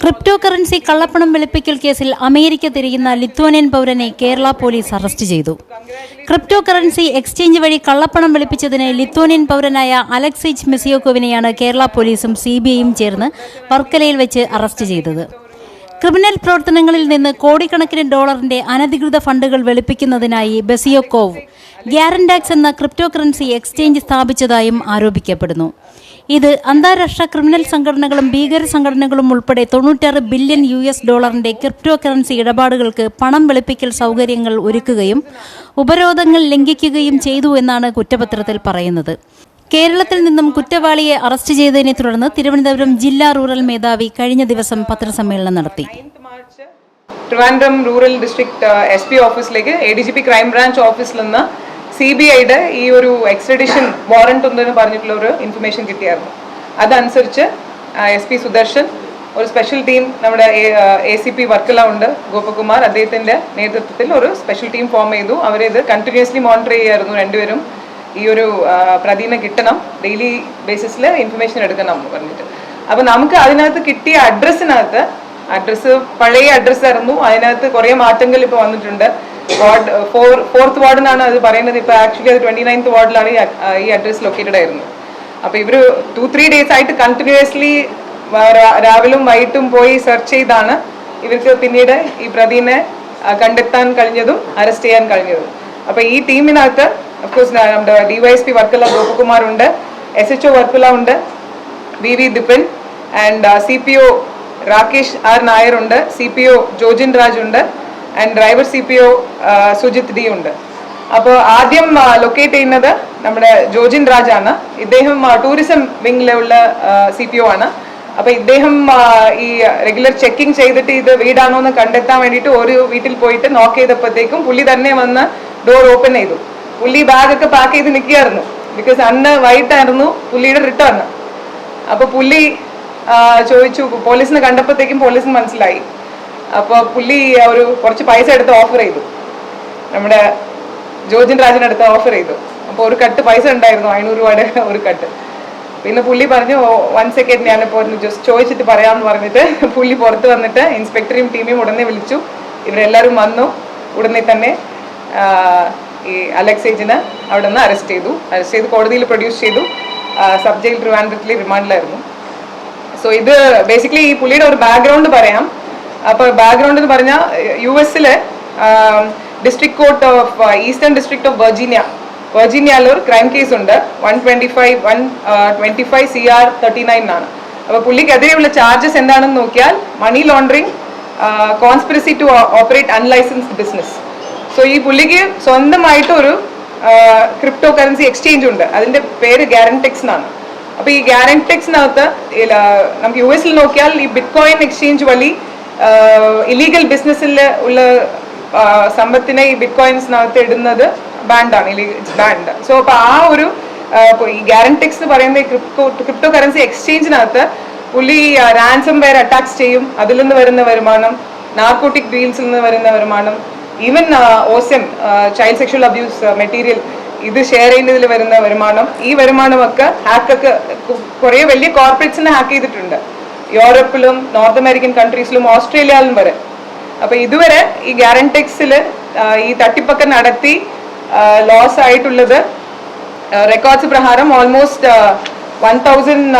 Crypto currency കള്ളപ്പണം വെളുപ്പിക്കൽ കേസിൽ അമേരിക്ക തിരിയുന്ന ലിത്വാനിയൻ പൗരനെ കേരള പോലീസ് അറസ്റ്റ് ചെയ്തു. ക്രിപ്റ്റോ കറൻസി എക്സ്ചേഞ്ച് വഴി കള്ളപ്പണം വെളുപ്പിച്ചതിന് ലിത്വാനിയൻ പൗരനായ അലക്സിച്ച് മെസിയോക്കോവിനെയാണ് കേരള പോലീസും സി ബി ഐയും ചേർന്ന് വർക്കലയിൽ വെച്ച് അറസ്റ്റ് ചെയ്തത്. ക്രിമിനൽ പ്രവർത്തനങ്ങളിൽ നിന്ന് കോടിക്കണക്കിന് ഡോളറിന്റെ അനധികൃത ഫണ്ടുകൾ വെളുപ്പിക്കുന്നതിനായി ബെസിയോക്കോവ് ഗ്യാരൻഡാക്സ് എന്ന ക്രിപ്റ്റോ കറൻസി എക്സ്ചേഞ്ച് സ്ഥാപിച്ചതായും ആരോപിക്കപ്പെടുന്നു. ഇത് അന്താരാഷ്ട്ര ക്രിമിനൽ സംഘടനകളും ഭീകര സംഘടനകളും ഉൾപ്പെടെ തൊണ്ണൂറ്റാറ് ബില്യൺ യു എസ് ഡോളറിന്റെ ക്രിപ്റ്റോ കറൻസി ഇടപാടുകൾക്ക് പണം വെളുപ്പിക്കൽ സൗകര്യങ്ങൾ ഒരുക്കുകയും ഉപരോധങ്ങൾ ലംഘിക്കുകയും ചെയ്തു എന്നാണ് കുറ്റപത്രത്തിൽ പറയുന്നത്. കേരളത്തിൽ നിന്നും കുറ്റവാളിയെ അറസ്റ്റ് ചെയ്തതിനെ തുടർന്ന് തിരുവനന്തപുരം ജില്ലാ റൂറൽ മേധാവി കഴിഞ്ഞ ദിവസം പത്രസമ്മേളനം നടത്തി. Trivandrum rural district S P ഓഫീസിലേക്ക് A D G P crime branch ഓഫീസിൽ നിന്ന് സി ബി ഐയുടെ ഈ ഒരു എക്സ്ട്രഡിഷൻ വാറണ്ട് ഉണ്ടെന്ന് പറഞ്ഞിട്ടുള്ള ഒരു ഇൻഫർമേഷൻ കിട്ടിയായിരുന്നു. അതനുസരിച്ച് എസ് പി സുദർശൻ ഒരു സ്പെഷ്യൽ ടീം നമ്മുടെ എ സി പി വർക്കല ഉണ്ട് ഗോപകുമാർ അദ്ദേഹത്തിന്റെ നേതൃത്വത്തിൽ ഒരു സ്പെഷ്യൽ ടീം ഫോം ചെയ്തു. അവരെ ഇത് കണ്ടിന്യൂസ്ലി മോണിറ്റർ ചെയ്യായിരുന്നു രണ്ടുപേരും. ഈ ഒരു പ്രതിനെ കിട്ടണം ഡെയിലി ബേസിസിൽ ഇൻഫർമേഷൻ എടുക്കണം എന്ന് പറഞ്ഞിട്ട്. അപ്പോൾ നമുക്ക് അതിനകത്ത് കിട്ടിയ അഡ്രസ്സിനകത്ത് അഡ്രസ്സ് പഴയ അഡ്രസ്സായിരുന്നു അതിനകത്ത് കുറേ മാറ്റങ്ങൾ ഇപ്പോൾ വന്നിട്ടുണ്ട്. വാർഡ് ഫോർ ഫോർത്ത് വാർഡിനാണ് അത് പറയുന്നത്. ഇപ്പോൾ ആക്ച്വലി അത് ട്വന്റി നയൻത്ത് വാർഡിലാണ് ഈ അഡ്രസ് ലൊക്കേറ്റഡ് ആയിരുന്നു. അപ്പോൾ ഇവർ ടു ത്രീ ഡേയ്സ് ആയിട്ട് കണ്ടിന്യൂസ്ലി രാവിലും വൈകിട്ടും പോയി സെർച്ച് ചെയ്താണ് ഇവർക്ക് പിന്നീട് ഈ പ്രതിനെ കണ്ടെത്താൻ കഴിഞ്ഞതും അറസ്റ്റ് ചെയ്യാൻ കഴിഞ്ഞതും. അപ്പോൾ ഈ ടീമിനകത്ത് അഫ്കോഴ്സ് നമ്മുടെ ഡിവൈഎസ്പി വർക്കല ഗോപകുമാർ ഉണ്ട് എസ് എച്ച് ഒ വർക്കല ഉണ്ട് V V Dippan and C P O Rakesh R Nair ഉണ്ട് C P O Jojin Raj ഉണ്ട് and driver C P O Sujith D ഉണ്ട്. അപ്പോൾ ആദ്യം ലൊക്കേറ്റ് ചെയ്യുന്നത് നമ്മുടെ ജോജിൻ രാജ് ആണ് ഇദ്ദേഹം ടൂറിസം വിങ്ങിലുള്ള സി പി ഒ ആണ്. അപ്പൊ ഇദ്ദേഹം ഈ റെഗുലർ ചെക്കിംഗ് ചെയ്തിട്ട് ഇത് വീടാണോ എന്ന് കണ്ടെത്താൻ വേണ്ടിയിട്ട് ഒരു വീട്ടിൽ പോയിട്ട് നോക്ക് ചെയ്തപ്പോഴത്തേക്കും പുള്ളി തന്നെ വന്ന് ഡോർ ഓപ്പൺ ചെയ്തു. പുള്ളി ബാഗ് ഒക്കെ പാക്ക് ചെയ്ത് നിൽക്കുകയായിരുന്നു. ബിക്കോസ് അന്ന് വൈകിട്ടായിരുന്നു പുള്ളിയുടെ റിട്ടേൺ അപ്പൊ പുള്ളി ചോദിച്ചു പോലീസിനെ കണ്ടപ്പോഴത്തേക്കും പോലീസിന് മനസ്സിലായി. അപ്പോൾ പുള്ളി ഒരു കുറച്ച് പൈസ എടുത്ത് ഓഫർ ചെയ്തു. നമ്മുടെ ജോജിൻ രാജനടുത്ത് ഓഫർ ചെയ്തു. അപ്പോൾ ഒരു കട്ട് പൈസ ഉണ്ടായിരുന്നു അഞ്ഞൂറ് രൂപയുടെ ഒരു കട്ട്. പിന്നെ പുള്ളി പറഞ്ഞു വൺ സെക്കൻഡ് ഞാനിപ്പോൾ ഒന്ന് ജസ്റ്റ് ചോദിച്ചിട്ട് പറയാമെന്ന് പറഞ്ഞിട്ട് പുള്ളി പുറത്ത് വന്നിട്ട് ഇൻസ്പെക്ടറെയും ടീമിയും ഉടനെ വിളിച്ചു. ഇവരെല്ലാവരും വന്നു. ഉടനെ തന്നെ ഈ അലക്സേജിനെ അവിടെ നിന്ന് അറസ്റ്റ് ചെയ്തു. അറസ്റ്റ് ചെയ്ത് കോടതിയിൽ പ്രൊഡ്യൂസ് ചെയ്തു. സബ് ജയിൽ ട്രിവാൻഡ്രത്തിൽ റിമാൻഡിലായിരുന്നു സോ ഇത് ബേസിക്കലി ഈ പുള്ളിയുടെ ഒരു ബാക്ക്ഗ്രൗണ്ട് പറയാം. അപ്പോൾ ബാക്ക്ഗ്രൗണ്ട് എന്ന് പറഞ്ഞാൽ യു എസിലെ district court of eastern district of Virginia വെർജീനിയയിൽ ഒരു ക്രൈം കേസ് ഉണ്ട്. One twenty five one twenty five C R thirty nine ആണ് അപ്പോൾ പുള്ളിക്കെതിരെയുള്ള ചാർജസ് എന്താണെന്ന് നോക്കിയാൽ money laundering conspiracy to operate unlicensed business so ഈ പുള്ളിക്ക് സ്വന്തമായിട്ടൊരു ക്രിപ്റ്റോ കറൻസി എക്സ്ചേഞ്ച് ഉണ്ട്. അതിന്റെ പേര് ഗ്യാരൻടെക്സ് എന്നാണ് അപ്പോൾ ഈ ഗ്യാരൻടെക്സിനകത്ത് നമുക്ക് യു എസിൽ നോക്കിയാൽ ഈ ബിറ്റ് കോയിൻ എക്സ്ചേഞ്ച് വഴി ഇലീഗൽ ബിസിനസ്സിൽ ഉള്ള സമ്പത്തിനെ ഈ ബിറ്റ് കോയിൻസിനകത്ത് ഇടുന്നത് ബാൻഡാണ് ബാൻഡ് സോ അപ്പോൾ ആ ഒരു ഈ ഗ്യാരന്റിക്സ് എന്ന് പറയുന്ന ക്രിപ്റ്റോ ക്രിപ്റ്റോ കറൻസി എക്സ്ചേഞ്ചിനകത്ത് പുള്ളി റാൻസം വെയർ അറ്റാക്സ് ചെയ്യും. അതിൽ നിന്ന് വരുന്ന വരുമാനം നാർക്കോട്ടിക് ഡീൽസിൽ നിന്ന് വരുന്ന വരുമാനം ഈവൻ ഓസെം ചൈൽഡ് സെക്ഷൽ അബ്യൂസ് മെറ്റീരിയൽ ഇത് ഷെയർ ചെയ്യുന്നതിൽ വരുന്ന വരുമാനം ഈ വരുമാനമൊക്കെ ഹാക്കൊക്കെ കുറേ വലിയ കോർപ്പറേറ്റ്സിനെ ഹാക്ക് ചെയ്തിട്ടുണ്ട്. യൂറോപ്പിലും നോർത്ത് അമേരിക്കൻ കൺട്രീസിലും ഓസ്ട്രേലിയയിലും വരെ. അപ്പോൾ ഇതുവരെ ഈ ഗ്യാരൻടെക്സിൽ ഈ തട്ടിപ്പൊക്കെ നടത്തി ലോസ് ആയിട്ടുള്ളത് റെക്കോർഡ്സ് പ്രകാരം almost one thousand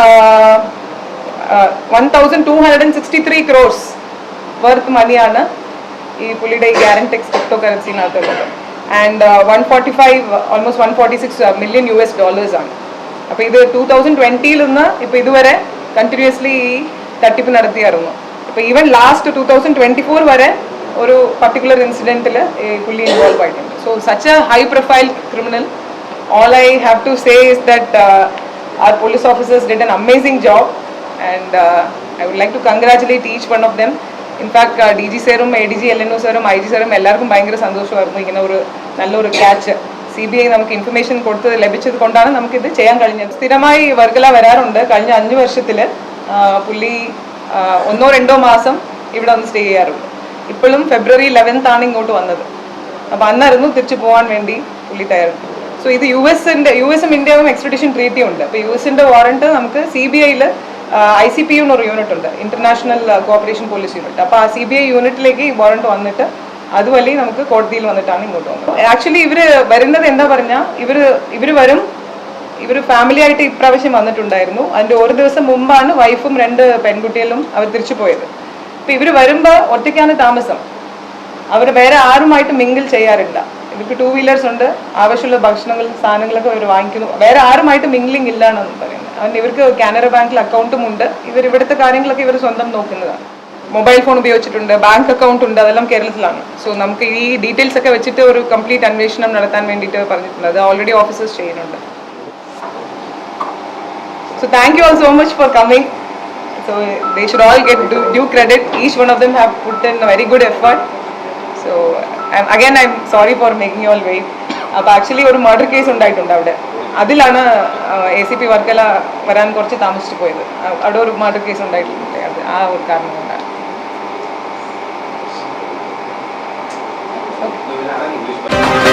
one thousand two hundred and sixty three worth മണിയാണ് ഈ പുള്ളിയുടെ ഈ Garantex crypto കറൻസിനകത്തുള്ളത് and one forty five almost one forty six million U S ഡോളേഴ്സാണ് അപ്പോൾ ഇത് ടൂ തൗസൻഡ് ട്വന്റിയിൽ നിന്ന് ഇപ്പോൾ ഇതുവരെ കണ്ടിന്യൂസ്ലി ഈ തട്ടിപ്പ് നടത്തിയായിരുന്നു. ഇപ്പൊ even last two thousand twenty four വരെ ഒരു പർട്ടിക്കുലർ ഇൻസിഡന്റിൽ പുള്ളി ഇൻവോൾവ് ആയിട്ടുണ്ട്. So such a high profile criminal all I have to say is that our police officers officers an amazing job and I would like to like each one of one in fact D G സാറും A D G L N O സാറും I G സാറും എല്ലാവർക്കും ഭയങ്കര സന്തോഷമായിരുന്നു ഇങ്ങനെ ഒരു നല്ലൊരു catch C B I നമുക്ക് ഇൻഫർമേഷൻ കൊടുത്തത് ലഭിച്ചത് കൊണ്ടാണ് നമുക്കിത് ചെയ്യാൻ കഴിഞ്ഞത്. സ്ഥിരമായി വർഗല വരാറുണ്ട്. കഴിഞ്ഞ അഞ്ച് വർഷത്തിൽ പുള്ളി ഒന്നോ രണ്ടോ മാസം ഇവിടെ വന്ന് സ്റ്റേ ചെയ്യാറുണ്ട്. ഇപ്പോഴും ഫെബ്രുവരി ലെവൻത്ത് ആണ് ഇങ്ങോട്ട് വന്നത്. അപ്പോൾ അന്നായിരുന്നു തിരിച്ചു പോകാൻ വേണ്ടി പുള്ളി തയ്യാറുണ്ട് സോ ഇത് യു എസിന്റെ യു എസും ഇന്ത്യയും എക്സ്ട്രഡിഷൻ ട്രീറ്റി ഉണ്ട്. അപ്പോൾ യു എസിന്റെ വാറണ്ട് നമുക്ക് സി ബി ഐയിൽ ഐ സി പി യു എന്നൊരു യൂണിറ്റ് ഉണ്ട്. ഇന്റർനാഷണൽ കോപ്പറേഷൻ പോലീസ് യൂണിറ്റ് അപ്പോൾ ആ സി ബി ഐ യൂണിറ്റിലേക്ക് ഈ വാറണ്ട് വന്നിട്ട് അതുവഴി നമുക്ക് കോടതിയിൽ വന്നിട്ടാണ് ഇങ്ങോട്ട് വന്നത്. ആക്ച്വലി ഇവർ വരുന്നത് എന്താ പറഞ്ഞാൽ ഇവർ ഇവർ വരും ഇവർ ഫാമിലി ആയിട്ട് ഇപ്രാവശ്യം വന്നിട്ടുണ്ടായിരുന്നു. അതിന്റെ ഒരു ദിവസം മുമ്പാണ് വൈഫും രണ്ട് പെൺകുട്ടികളും അവർ തിരിച്ചു പോയത്. അപ്പം ഇവർ വരുമ്പോൾ ഒറ്റയ്ക്കാണ് താമസം. അവർ വേറെ ആരുമായിട്ട് മിങ്കിൾ ചെയ്യാറില്ല. ഇവർക്ക് ടൂ വീലേഴ്സ് ഉണ്ട്. ആവശ്യമുള്ള ഭക്ഷണങ്ങളും സാധനങ്ങളൊക്കെ ഇവർ വാങ്ങിക്കുന്നു. വേറെ ആരുമായിട്ട് മിംഗ്ലിംഗ് ഇല്ല എന്നാണ് പറയുന്നത്. അതുകൊണ്ട് ഇവർക്ക് കാനറ ബാങ്കിൽ അക്കൗണ്ടും ഉണ്ട്. ഇവർ ഇവിടുത്തെ കാര്യങ്ങളൊക്കെ ഇവർ സ്വന്തം നോക്കുന്നതാണ്. മൊബൈൽ ഫോൺ ഉപയോഗിച്ചിട്ടുണ്ട്. ബാങ്ക് അക്കൗണ്ട് ഉണ്ട്. അതെല്ലാം കേരളത്തിലാണ്. സോ നമുക്ക് ഈ ഡീറ്റെയിൽസ് ഒക്കെ വെച്ചിട്ട് ഒരു കംപ്ലീറ്റ് അന്വേഷണം നടത്താൻ വേണ്ടിയിട്ട് പറഞ്ഞിട്ടുണ്ട്. അത് ഓൾറെഡി ഓഫീസേഴ്സ് ചെയ്യുന്നുണ്ട്. So thank you all so much for coming. So they should all get due, credit. Each one of them have put in a very good effort. So and again I'm sorry for making you all wait. അപ്പോൾ actually ഒരു murder case ഉണ്ടായിട്ടുണ്ട് അവിടെ അതിലാണ് A C P Varkala വരാൻ കുറച്ച് താമസിച്ചു പോയത് അവിടെ ഒരു മർഡർ കേസ് ഉണ്ടായിട്ടുണ്ട് അത് ആ ഒരു കാരണം കൊണ്ടാണ് ഇംഗ്ലീഷ്